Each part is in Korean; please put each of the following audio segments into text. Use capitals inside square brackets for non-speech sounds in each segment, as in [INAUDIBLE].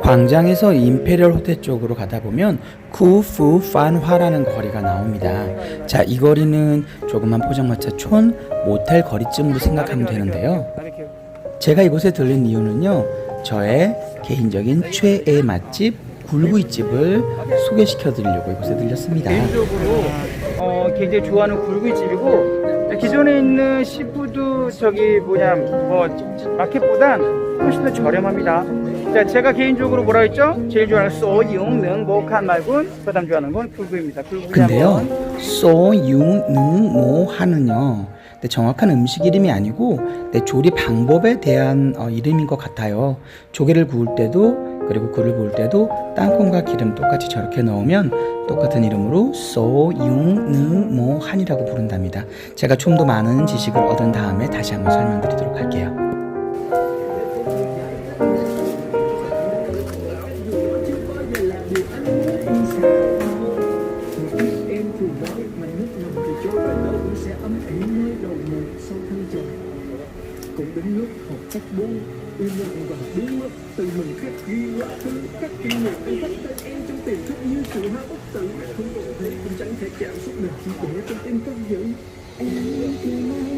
광장에서 임페리얼 호텔 쪽으로 가다 보면 쿠푸 판화라는 거리가 나옵니다. 자, 이 거리는 조그만 포장마차촌 모텔 거리쯤으로 생각하면 되는데요. 제가 이곳에 들린 이유는요. 저의 개인적인 최애 맛집 굴구이집을 소개시켜 드리려고 이곳에 들렸습니다. 개인적으로 어, 굉장히 좋아하는 굴구이집이고 기존에 있는 시푸드 저기 뭐냐 뭐 마켓보단 훨씬 더 저렴합니다. 자 제가 개인적으로 뭐라 했죠? 제일 좋아하는 소융능 목한 말군 그다음 좋아하는 건 굴구입니다. 굴구이 근데요, 소유능모 하는요. 근데 정확한 음식 이름이 아니고 내 조리 방법에 대한 어, 이름인 것 같아요. 조개를 구울 때도 그리고 굴을 구울 때도 땅콩과 기름 똑같이 저렇게 넣으면 똑같은 이름으로 소유능모 한이라고 부른답니다. 제가 좀 더 많은 지식을 얻은 다음에 다시 한번 설명드리도록 할게요. Từ mình khắc ghi quá khứ khắc kỷ niệm anh khắc tên em trong tiềm thức như sự hoa bất tử. Không còn thấy cũng chẳng thể chạm xúc được chỉ để trong tim cất giữ. Em cứ mãi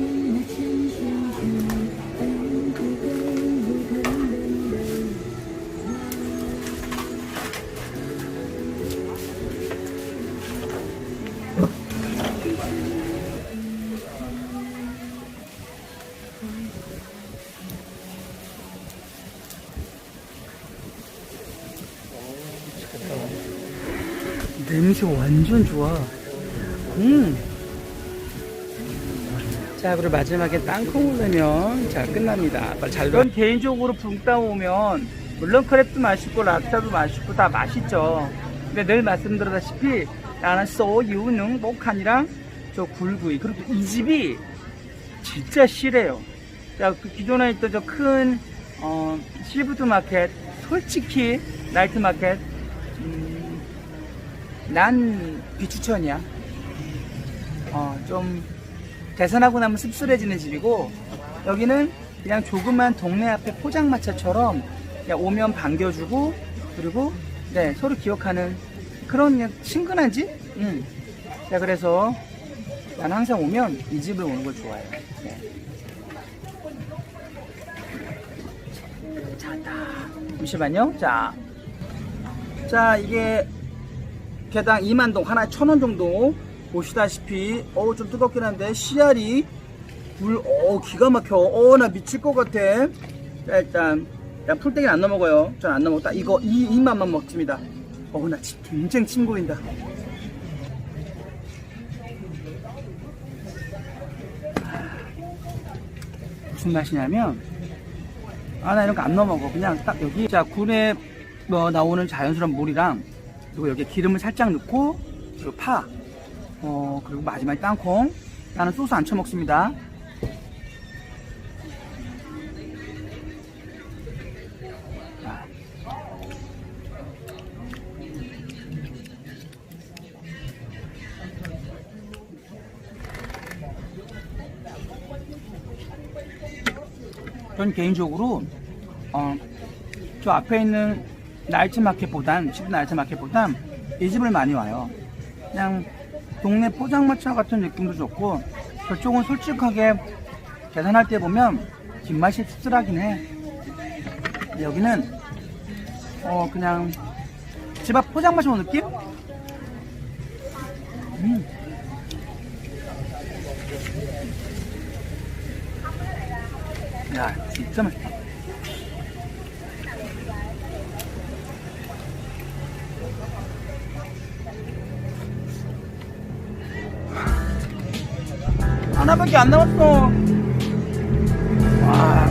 냄새 완전 좋아. 음. 자, 그리고 마지막에 땅콩을 넣으면 자 끝납니다. 잘 넣. 개인적으로 붕따 오면 물론 크랩도 맛있고 랍스타도 맛있고 다 맛있죠. 근데 늘 말씀드렸다시피 나는 소유능 목한이랑 저 굴구이 그리고 이 집이 진짜 실해요. 자, 그 기존에 있던 저큰 어, 시푸드 마켓 솔직히 나이트 마켓 음, 난 비추천이야. 어, 좀 계산하고 나면 씁쓸해지는 집이고 여기는 그냥 조그만 동네 앞에 포장마차처럼 그냥 오면 반겨주고 그리고 네 서로 기억하는 그런 그냥 친근한 집. 음. 자 그래서 난 항상 오면 이 집을 오는 걸 좋아해요. 네. 잠시만요. 자, 자 이게 개당 2만 동 하나에 천원 정도. 보시다시피 어우 좀 뜨겁긴 한데 씨알이 불어 기가 막혀. 어 나 미칠 것 같아. 자 일단 일단 풀떼기는 안 넘어가요. 전 안 넘어가 이거 이, 이 맛만 먹습니다. 어나 굉장히 침 고인다. 무슨 맛이냐면 아 나 이런 거 안 넘어가. 그냥 딱 여기. 자 굴에 뭐 나오는 자연스러운 물이랑 그리고 여기에 기름을 살짝 넣고 그리고 파 어, 그리고 마지막에 땅콩 나는 소스 안 쳐먹습니다 자. 전 개인적으로 어, 저 앞에 있는 나이트 마켓보단 시드 나이트 마켓보단 이 집을 많이 와요. 그냥 동네 포장마차 같은 느낌도 좋고 저쪽은 솔직하게 계산할 때 보면 뒷맛이 씁쓸하긴 해. 여기는 어 그냥 집 앞 포장마차 온 느낌? 음. 야 진짜 맛있다. 밖에 안 남았어. 와.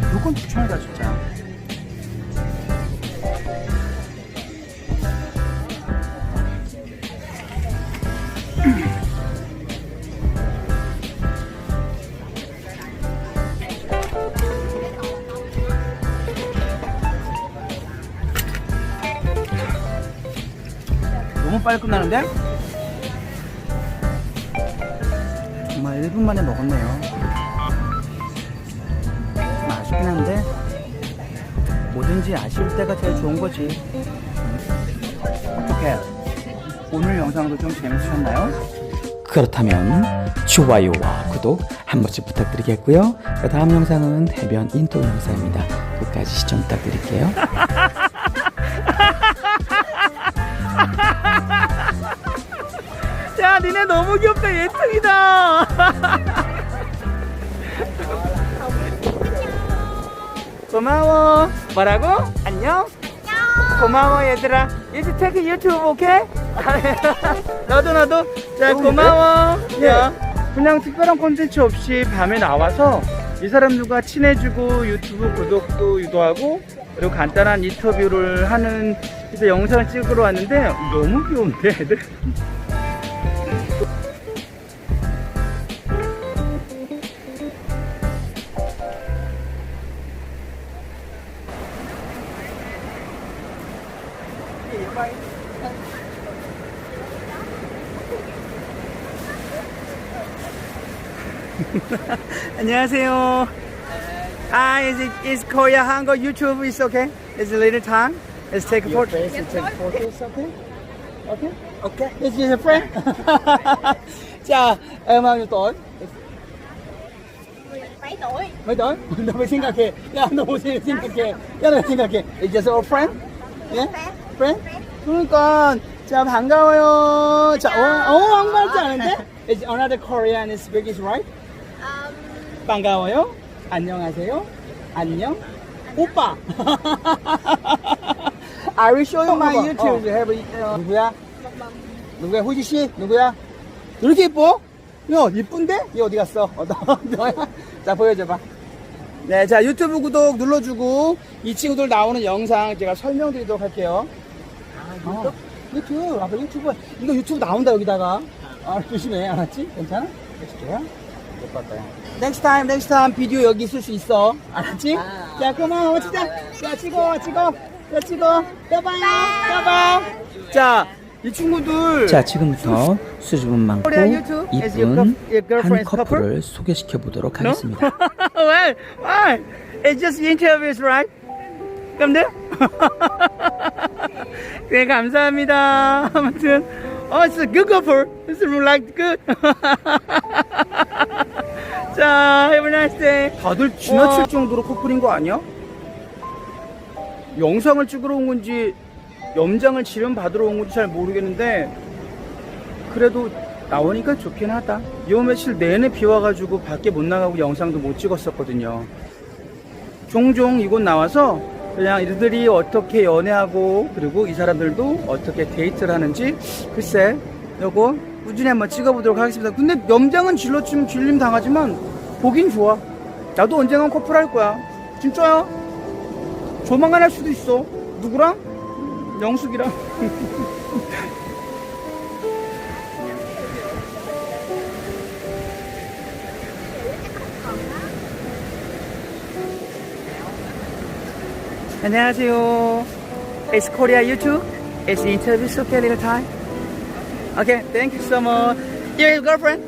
무조건 추천이다, 진짜. [CLEARS THROAT] 너무 빨리 끝나는데? 정말 1분 만에 먹었네요. 좀 아쉽긴 한데 뭐든지 아쉬울 때가 제일 좋은 거지. 어떡해. 오늘 영상도 좀 재밌으셨나요? 그렇다면 좋아요와 구독 한 번씩 부탁드리겠고요. 그 다음 영상은 해변 인터뷰 영상입니다. 끝까지 시청 부탁드릴게요. [LAUGHS] 야, 니네 너무 귀엽다. 예특이다. [LAUGHS] 고마워. 뭐라고? 안녕? 고마워 얘들아. 이제 테크 유튜브 오케이? 나도 나도. 자 고마워. 야 그냥 특별한 콘텐츠 없이 밤에 나와서 이 사람들과 친해지고 유튜브 구독도 유도하고 그리고 간단한 인터뷰를 하는 그래서 영상을 찍으러 왔는데 너무 귀여운데 애들. 안녕하세요. Ah, is it is Korea Hango YouTube is okay? Is a little time? Let's take a photo. Let's take photos, okay? Okay? Okay. Is your friend? 자, em bao nhiêu tuổi? 7 tuổi Mấy tuổi? 너 왜 생각해? 야, 너왜 생각해? 야, 너 생각해? Is just a friend? Yeah? Friend? 그러니까 자 반가워요. 자, 어, 어 한국말지 않은데? Is another Korean speak right? 반가워요. 안녕하세요. 안녕. 오빠. [LAUGHS] I will show you my YouTube. A- 어, 누구야? 누구야? 후지 씨? 누구야? 이렇게 예뻐? 야, 이쁜데? 이 어디 갔어? 어, 너, [LAUGHS] 너야? 자, 보여줘봐. 네, 자, 유튜브 구독 눌러주고, 이 친구들 나오는 영상 제가 설명드리도록 할게요. 아, 유튜브? 아빠 유튜브. 이거 유튜브 나온다, 여기다가. 아, 조심해. 알았지? 괜찮아? 해 줄게요. Next time, next time 비디오 여기 있을 수 있어. 알았지? 자, 고마워, 진짜. 자, 찍어, 찍어. 자, 찍어. 또 봐요. 또 봐. 자, 이 친구들. 자, 지금부터 수줍음 많고 이쁜 한 커플을 소개시켜 보도록 하겠습니다. well, why? It's just interviews, right? There. 네, 감사합니다. 아무튼, oh, it's a good couple. It's like good. 자, have a nice day. 다들 지나칠 정도로 커플인 거 아니야? 영상을 찍으러 온 건지, 염장을 지름 받으러 온 건지 잘 모르겠는데, 그래도 나오니까 좋긴 하다. 요 며칠 내내 비 와가지고 밖에 못 나가고 영상도 못 찍었었거든요. 종종 이곳 나와서 그냥 이들이 어떻게 연애하고 그리고 이 사람들도 어떻게 데이트를 하는지 글쎄 요거 꾸준히 한번 찍어보도록 하겠습니다. 근데 염장은 질러치면 질림 당하지만 보긴 좋아. 나도 언젠간 커플 할 거야. 진짜야. 조만간 할 수도 있어. 누구랑? 영숙이랑. [LAUGHS] 안녕하세요. YouTube. It's interview okay little time. Okay, thank you so much. You have a girlfriend?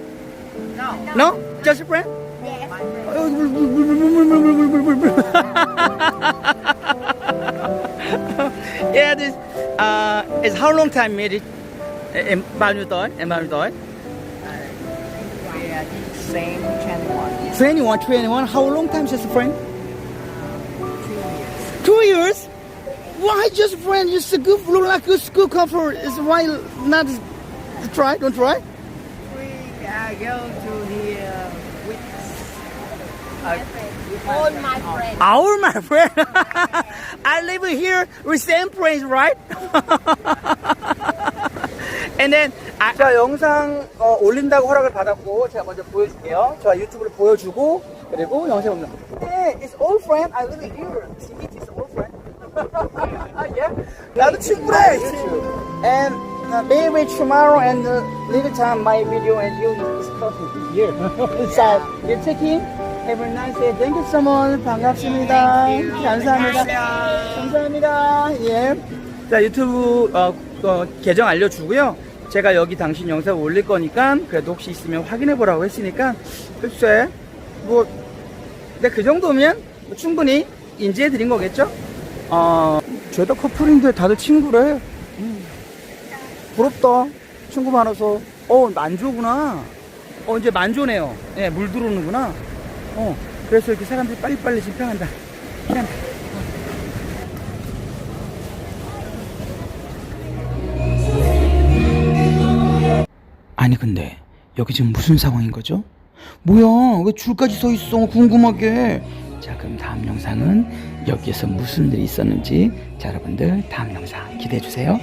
No. No? Just a friend? yes [LAUGHS] yeah, this uh is how long time married? Em bao nhiêu tuổi? Em bao nhiêu tuổi? We same 21. 21, 21. How long time just a friend? Two years. Two years? Why just a friend? You're so good, look like a school couple. Is why not try? Don't try? We are going to the uh, with uh, all my friends Our my friend. I live here with same place, right? And then 아, 자 영상 어, 올린다고 허락을 받았고 제가 먼저 보여줄게요. 저 유튜브를 보여주고 그리고 영상 올려. Hey, it's old friend. I live here. It is old friend. yeah. 나도 친구래. And uh, maybe tomorrow and uh, little time my video and you is coming here. [LAUGHS] so you taking. Have a nice day. Thank you so much. 반갑습니다. 감사합니다. 감사합니다. 예. 자 유튜브 어, 어, 계정 알려주고요. 제가 여기 당신 영상 올릴 거니까 그래도 혹시 있으면 확인해 보라고 했으니까 글쎄 뭐 근데 그 정도면 뭐 충분히 인지해 드린 거겠죠? 아, 죄다 커플인데 다들 친구래. 음. 부럽다. 친구 많아서. 어, 만조구나. 어, 이제 만조네요. 예, 물 들어오는구나. 어, 그래서 이렇게 사람들이 빨리빨리 평한다. 피한다. 아니 근데 여기 지금 무슨 상황인 거죠? 뭐야 왜 줄까지 서 있어 궁금하게 자 그럼 다음 영상은 여기에서 무슨 일이 있었는지 자 여러분들 다음 영상 기대해 주세요